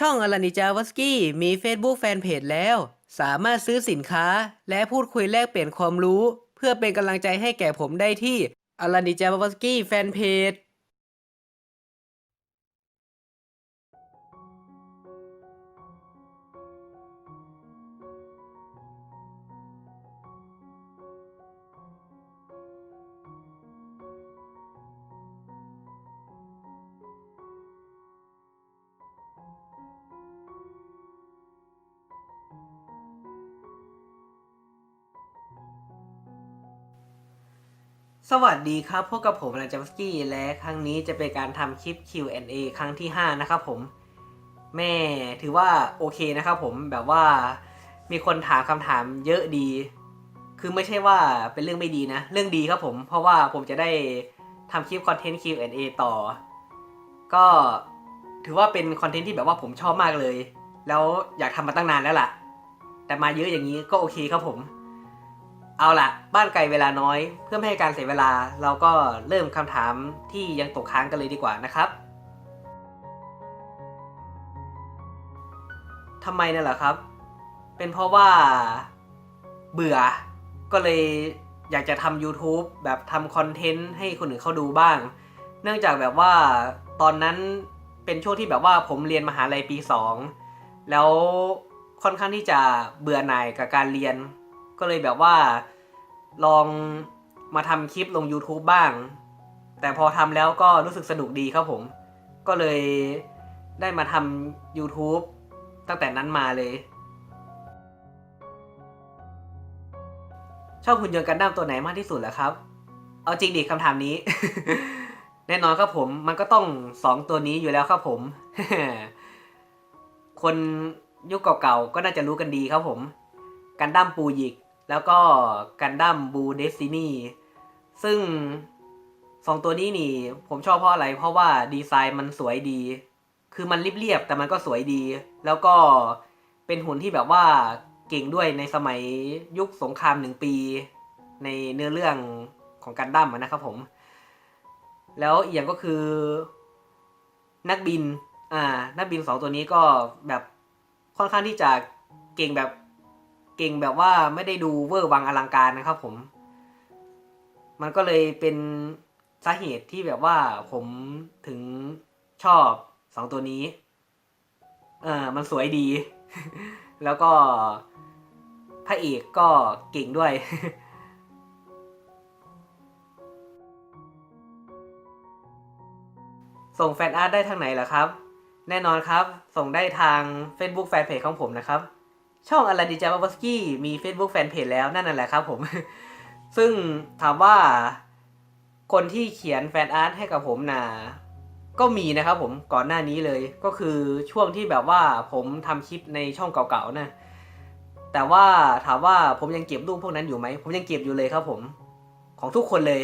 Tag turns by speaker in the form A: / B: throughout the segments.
A: ช่องอลานิจาวสกี้มี Facebook แฟนเพจแล้ว สามารถซื้อสินค้า และพูดคุยแลกเปลี่ยนความรู้ เพื่อเป็นกำลังใจให้แก่ผมได้ที่อลานิจาวสกี้แฟนเพจ สวัสดีครับ พบกับผมอลันจัมสกี้และครั้งนี้จะเป็นการทำคลิป Q&A ครั้งที่ 5 นะครับผม แม่ถือว่าโอเคนะครับผมแบบว่ามีคนถามคำถามเยอะดี คือไม่ใช่ว่าเป็นเรื่องไม่ดีนะ เรื่องดีครับผม เพราะว่าผมจะได้ทำคลิปคอนเทนต์ Q&A ต่อ ก็ถือว่าเป็นคอนเทนต์ที่แบบว่าผมชอบมากเลย แล้วอยากทำมาตั้งนานแล้วล่ะ แต่มาเยอะอย่างนี้ก็โอเคครับผม เอาละบ้านไกลเวลาน้อย เพื่อไม่ให้การเสียเวลาเราก็เริ่มคำถามที่ยังตกค้างกันเลยดีกว่านะครับทำไมนั่นแหละครับ เป็นเพราะว่าเบื่อ ก็เลยอยากจะทำ YouTube แบบทำคอนเทนต์ให้คนอื่นเขาดูบ้าง เนื่องจากแบบว่าตอนนั้นเป็นช่วงที่แบบว่าผมเรียนมหาลัยปี 2 แล้วค่อนข้างที่จะเบื่อหน่ายกับการเรียน ก็เลยแบบว่าลองมาทำคลิปลง YouTube บ้าง แต่พอทำแล้วก็รู้สึกสนุกดีครับผม ก็เลยได้มาทำ YouTube ตั้งแต่นั้นมาเลย ชอบหุ่นยนต์กันดั้มตัวไหนมากที่สุดเหรอครับ เอาจริงดิคำถามนี้ แน่นอนครับผม มันก็ต้องสองตัวนี้อยู่แล้วครับผม คนยุคเก่าๆก็น่าจะรู้กันดีครับผม กันดั้มปูยิก แล้วก็กันดั้มบูเดซินีซึ่งสองตัวนี้นี่ ผมชอบเพราะอะไร เพราะว่าดีไซน์มันสวยดี คือมันเรียบๆแต่มันก็สวยดี แล้วก็เป็นหุ่นที่แบบว่าเก่งด้วยในสมัยยุคสงครามหนึ่งปี ในเนื้อเรื่องของกันดั้มนะครับผม แล้วอีกอย่างก็คือ นักบิน อ่า นักบินสองตัวนี้ก็แบบค่อนข้างที่จะเก่งแบบ เก่งแบบว่าไม่ได้ดูเวอร์วังอลังการนะครับผม มันก็เลยเป็นสาเหตุที่แบบว่าผมถึงชอบสองตัวนี้ เออมันสวยดี แล้วก็พระเอกก็เก่งด้วยส่งแฟนอาร์ตได้ทางไหนเหรอครับ แน่นอนครับ ส่งได้ทาง Facebook Fanpage ของผมนะครับ ช่องอลาดิจาบาสกี้มี Facebook Fanpage แล้วนั่นแหละครับผม ซึ่งถามว่าคนที่เขียนแฟนอาร์ตให้กับผมนะก็มีนะครับผมก่อนหน้านี้เลยก็คือช่วงที่แบบว่าผมทำคลิปในช่องเก่าๆนะแต่ว่าถามว่าผมยังเก็บรูปพวกนั้นอยู่ไหมผมยังเก็บอยู่เลยครับผมของทุกคนเลย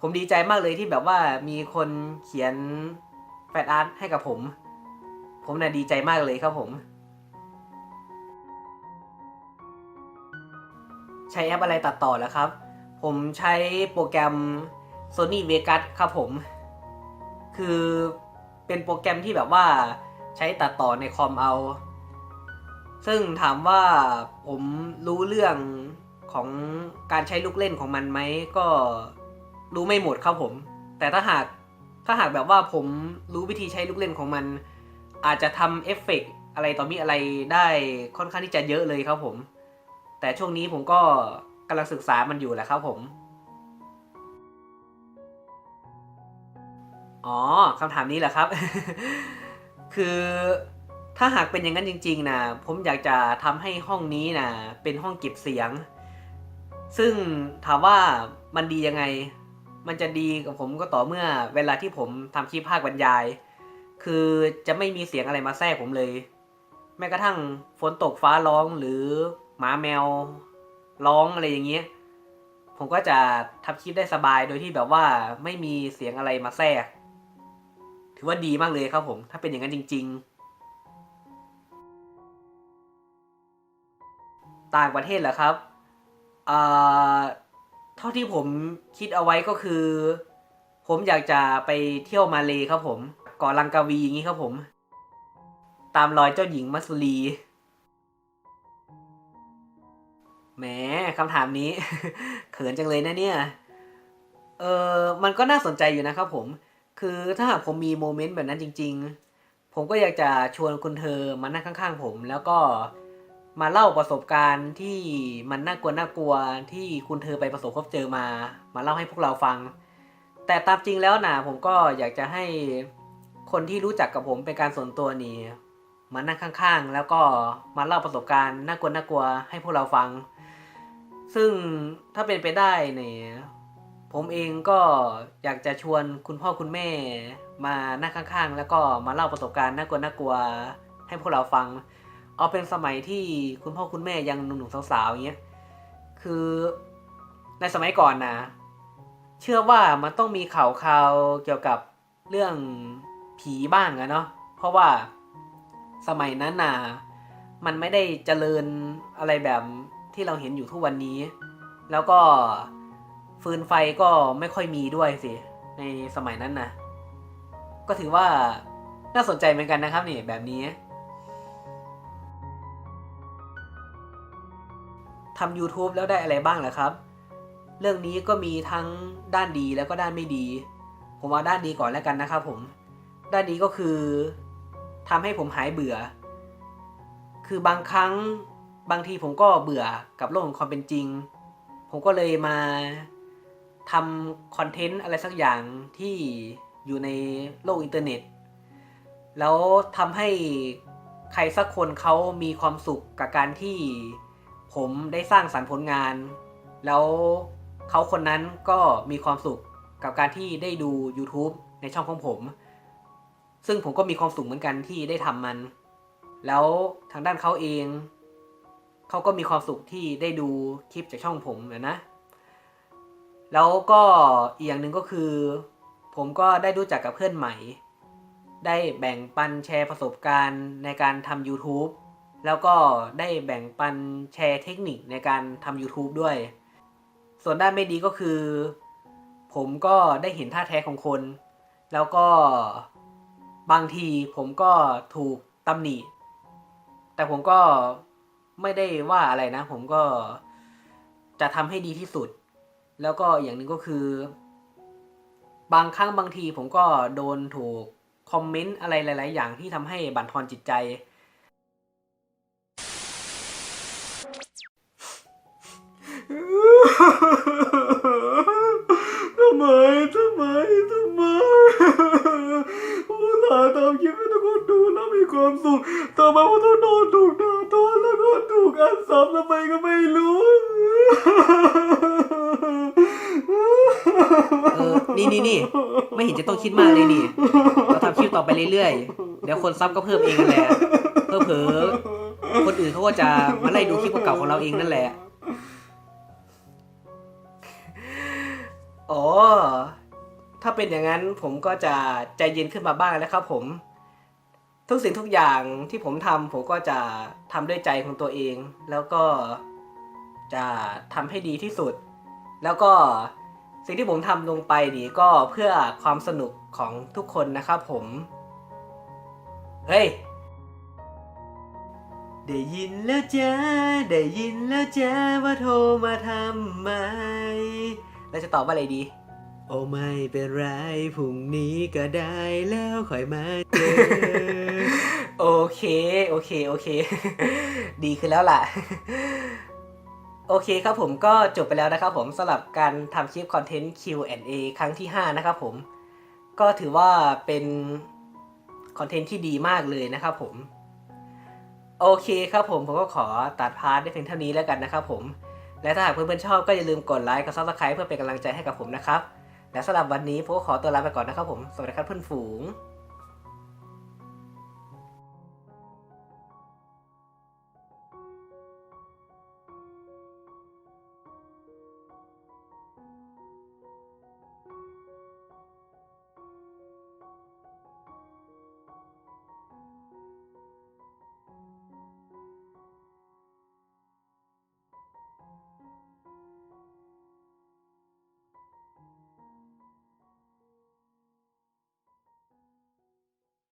A: ผมดีใจมากเลยที่แบบว่ามีคนเขียนแฟนอาร์ตให้กับผม ผมน่ะดีใจมากเลยครับผม ใช้แอปอะไรตัดต่อแล้วครับ ผมใช้โปรแกรม Sony Vegas ครับผม คือเป็นโปรแกรมที่แบบว่าใช้ตัดต่อในคอมเอา ซึ่งถามว่าผมรู้เรื่องของการใช้ลูกเล่นของมันไหมก็รู้ไม่หมดครับผม แต่ถ้าหากถ้าหากแบบว่าผมรู้วิธีใช้ลูกเล่นของมัน อาจจะทำเอฟเฟกต์อะไรต่อมีอะไรได้ค่อนข้างที่จะเยอะเลยครับผม แต่ช่วงนี้ผมก็กำลังศึกษามันอยู่แหละครับผม อ๋อคำถามนี้แหละครับ คือถ้าหากเป็นอย่างนั้นจริง ๆนะผมอยากจะทำให้ห้องนี้นะเป็นห้องเก็บเสียง ซึ่งถามว่ามันดียังไง มันจะดีกับผมก็ต่อเมื่อเวลาที่ผมทำคลิปภาคบรรยาย คือจะไม่มีเสียงอะไรมาแทรกผมเลย แม้กระทั่งฝนตกฟ้าร้องหรือ หมาแมวร้องอะไรอย่างเงี้ยผมก็จะทำคลิปได้สบายโดยที่แบบว่าไม่มีเสียงอะไรมาแทรก ถือว่าดีมากเลยครับผม ถ้าเป็นอย่างนั้นจริง ๆ ต่างประเทศเหรอครับเอ่อเท่าที่ผมคิดเอาไว้ก็คือ ผมอยากจะไปเที่ยวมาเลครับผมเกาะลังกาวีอย่างนี้ครับผม ตามรอยเจ้าหญิงมัสสุ แหมคำถามนี้ เขินจังเลยนะเนี่ย เออมันก็น่าสนใจอยู่นะครับผม คือถ้าหากผมมีโมเมนต์แบบนั้นจริง ๆ ผมก็อยากจะชวนคุณเธอมานั่งข้างๆ ผม แล้วก็มาเล่าประสบการณ์ที่มันน่ากลัวน่ากลัวที่คุณเธอไปประสบพบเจอมา มาเล่าให้พวกเราฟัง แต่ตามจริงแล้วนะผมก็อยากจะให้คนที่รู้จักกับผมเป็นการส่วนตัวนี่มานั่งข้างๆ แล้วก็มาเล่าประสบการณ์น่ากลัวน่ากลัวให้พวกเราฟัง ซึ่งถ้าเป็นไปได้เนี่ยผมเองก็อยากจะชวนคุณพ่อคุณแม่มานั่งข้างๆ แล้วก็มาเล่าประสบการณ์น่ากลัวน่ากลัวให้พวกเราฟัง เอาเป็นสมัยที่คุณพ่อคุณแม่ยังหนุ่มๆสาวๆอย่างเงี้ยคือในสมัยก่อนนะ เชื่อว่ามันต้องมีข่าวข่าวเกี่ยวกับเรื่องผีบ้างอะเนาะเพราะว่าสมัยนั้นน่ะมันไม่ได้เจริญอะไรแบบ ที่เราเห็นอยู่ทุกวันนี้ แล้วก็ฟืนไฟก็ไม่ค่อยมีด้วยสิ ในสมัยนั้นนะก็ถือว่าน่าสนใจเหมือนกันนะครับนี่แบบนี้ทำ YouTube แล้วได้อะไรบ้างล่ะครับ เรื่องนี้ก็มีทั้งด้านดีแล้วก็ด้านไม่ดี ผมเอาด้านดีก่อนแล้วกันนะครับผม ด้านดีก็คือทำให้ผมหายเบื่อ คือบางครั้ง บางทีผมก็เบื่อกับโลกของความเป็นจริง ผมก็เลยมาทำคอนเทนต์อะไรสักอย่างที่อยู่ในโลกอินเทอร์เน็ต แล้วทำให้ใครสักคนเขามีความสุขกับการที่ผมได้สร้างสรรค์ผลงาน แล้วเขาคนนั้นก็มีความสุขกับการที่ได้ดู YouTube ในช่องของผม ซึ่งผมก็มีความสุขเหมือนกันที่ได้ทำมัน แล้วทางด้านเขาเอง เขาก็มีความสุขที่ได้ดูคลิปจากช่องผมนะนะ แล้วก็อีกอย่างหนึ่งก็คือ ผมก็ได้รู้จักกับเพื่อนใหม่ ได้แบ่งปันแชร์ประสบการณ์ในการทำ YouTube แล้วก็ได้แบ่งปันแชร์เทคนิคในการทำ YouTube ด้วย ส่วนด้านไม่ดีก็คือ ผมก็ได้เห็นท่าแท้ของคน แล้วก็บางทีผมก็ถูกตำหนิ แต่ผมก็ ไม่ได้ว่าอะไรนะ ผมก็จะทำให้ดีที่สุด แล้วก็อย่างหนึ่งก็คือ บางครั้งบางทีผมก็โดนถูกคอมเมนต์อะไรหลาย ๆ อย่างที่ทำให้บั่นทอนจิตใจ
B: ทำไม ทำไม ทำไมอุตส่าห์ทำคลิปให้ทุกคนดูแล้วมีความสุขทำไมผมต้องโดนถูกด่า ก็ถูกอันซับทำไมก็ไม่รู้
A: เออ นี่นี่นี่ ไม่เห็นจะต้องคิดมากเลยนี่ เราทำคลิปต่อไปเรื่อยๆ เดี๋ยวคนซับก็เพิ่มเองนั่นแหละ เพิ่มเผลอคนอื่นเขาก็จะมาไล่ดูคลิปเก่าๆของเราเองนั่นแหละ อ๋อ ถ้าเป็นอย่างนั้นผมก็จะใจเย็นขึ้นมาบ้างแล้วครับผม ทุกสิ่งทุกอย่างที่ผมทำผมก็จะทำด้วยใจของตัวเอง แล้วก็จะทำให้ดีที่สุด แล้วก็สิ่งที่ผมทำลงไปนี่ก็เพื่อความสนุกของทุกคนนะครับผม เฮ้ย ได้ยินแล้วจ้าได้ยินแล้วจ้าว่าโทรมาทำไม แล้วจะตอบว่าอะไรดี โอ้ไม่เป็นไรพรุ่งนี้ก็ได้แล้วค่อยมาเจอ โอเค โอเค โอเค ดีขึ้นแล้วล่ะ โอเคครับผมก็จบไปแล้วนะครับผมสำหรับการทำคลิปคอนเทนต์ Q&A ครั้งที่ 5 นะครับผม ก็ถือว่าเป็นคอนเทนต์ที่ดีมากเลยนะครับผม โอเคครับผมผมก็ขอตัดพาร์ทได้เพียงเท่านี้แล้วกันนะครับผม และถ้าหากเพื่อนๆชอบก็อย่าลืมกดไลค์กดซับสไครป์เพื่อเป็นกำลังใจให้กับผมนะครับ และสำหรับวันนี้ผมก็ขอตัวลาไปก่อนนะครับผม สวัสดีครับเพื่อนฝูง